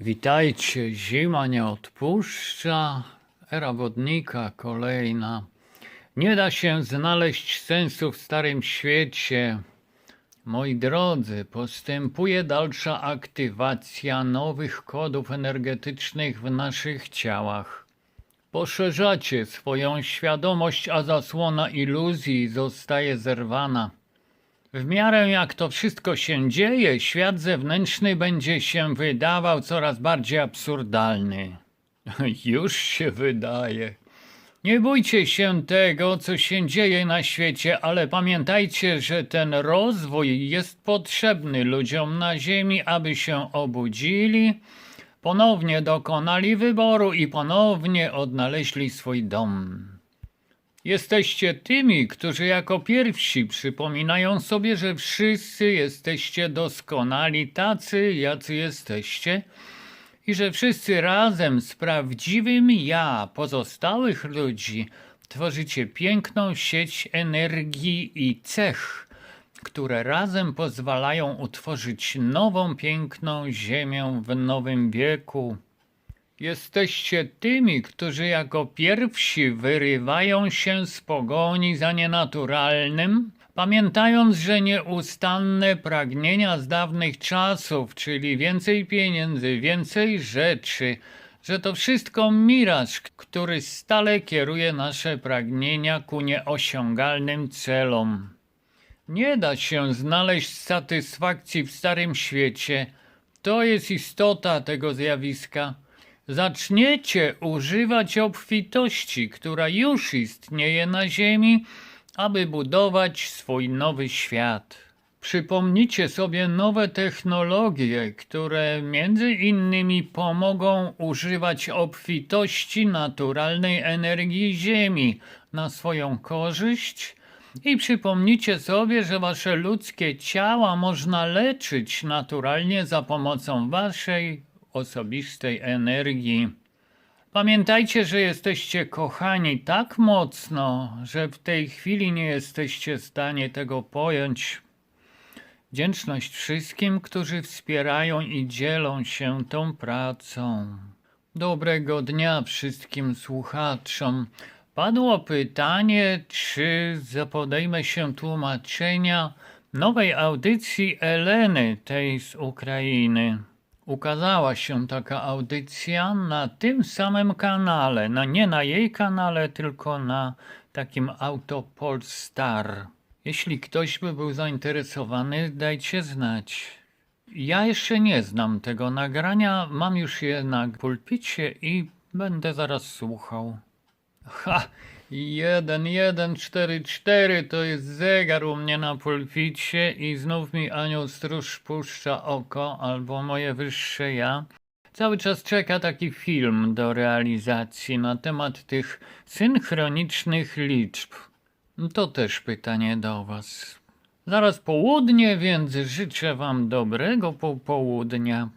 Witajcie, zima nie odpuszcza, era wodnika kolejna. Nie da się znaleźć sensu w starym świecie. Moi drodzy, postępuje dalsza aktywacja nowych kodów energetycznych w naszych ciałach. Poszerzacie swoją świadomość, a zasłona iluzji zostaje zerwana. W miarę jak to wszystko się dzieje, świat zewnętrzny będzie się wydawał coraz bardziej absurdalny. Już się wydaje. Nie bójcie się tego, co się dzieje na świecie, ale pamiętajcie, że ten rozwój jest potrzebny ludziom na Ziemi, aby się obudzili, ponownie dokonali wyboru i ponownie odnaleźli swój dom. Jesteście tymi, którzy jako pierwsi przypominają sobie, że wszyscy jesteście doskonali, tacy, jacy jesteście, i że wszyscy razem z prawdziwym ja pozostałych ludzi tworzycie piękną sieć energii i cech, które razem pozwalają utworzyć nową, piękną Ziemię w nowym wieku. Jesteście tymi, którzy jako pierwsi wyrywają się z pogoni za nienaturalnym, pamiętając, że nieustanne pragnienia z dawnych czasów, czyli więcej pieniędzy, więcej rzeczy, że to wszystko miraż, który stale kieruje nasze pragnienia ku nieosiągalnym celom. Nie da się znaleźć satysfakcji w starym świecie. To jest istota tego zjawiska. Zaczniecie używać obfitości, która już istnieje na Ziemi, aby budować swój nowy świat. Przypomnijcie sobie nowe technologie, które między innymi pomogą używać obfitości naturalnej energii Ziemi na swoją korzyść i przypomnijcie sobie, że wasze ludzkie ciała można leczyć naturalnie za pomocą waszej osobistej energii. Pamiętajcie, że jesteście kochani tak mocno, że w tej chwili nie jesteście w stanie tego pojąć. Wdzięczność wszystkim, którzy wspierają i dzielą się tą pracą. Dobrego dnia wszystkim słuchaczom. Padło pytanie, czy zapodejmę się tłumaczenia nowej audycji Eleny, tej z Ukrainy. Ukazała się taka audycja na tym samym kanale, no nie na jej kanale, tylko na takim Autopolstar. Jeśli ktoś by był zainteresowany, dajcie znać. Ja jeszcze nie znam tego nagrania, mam już je na pulpicie i będę zaraz słuchał. Ha! 1144 to jest zegar u mnie na pulpicie i znów mi anioł stróż puszcza oko albo moje wyższe ja. Cały czas czeka taki film do realizacji na temat tych synchronicznych liczb. To też pytanie do Was. Zaraz południe, więc życzę Wam dobrego popołudnia.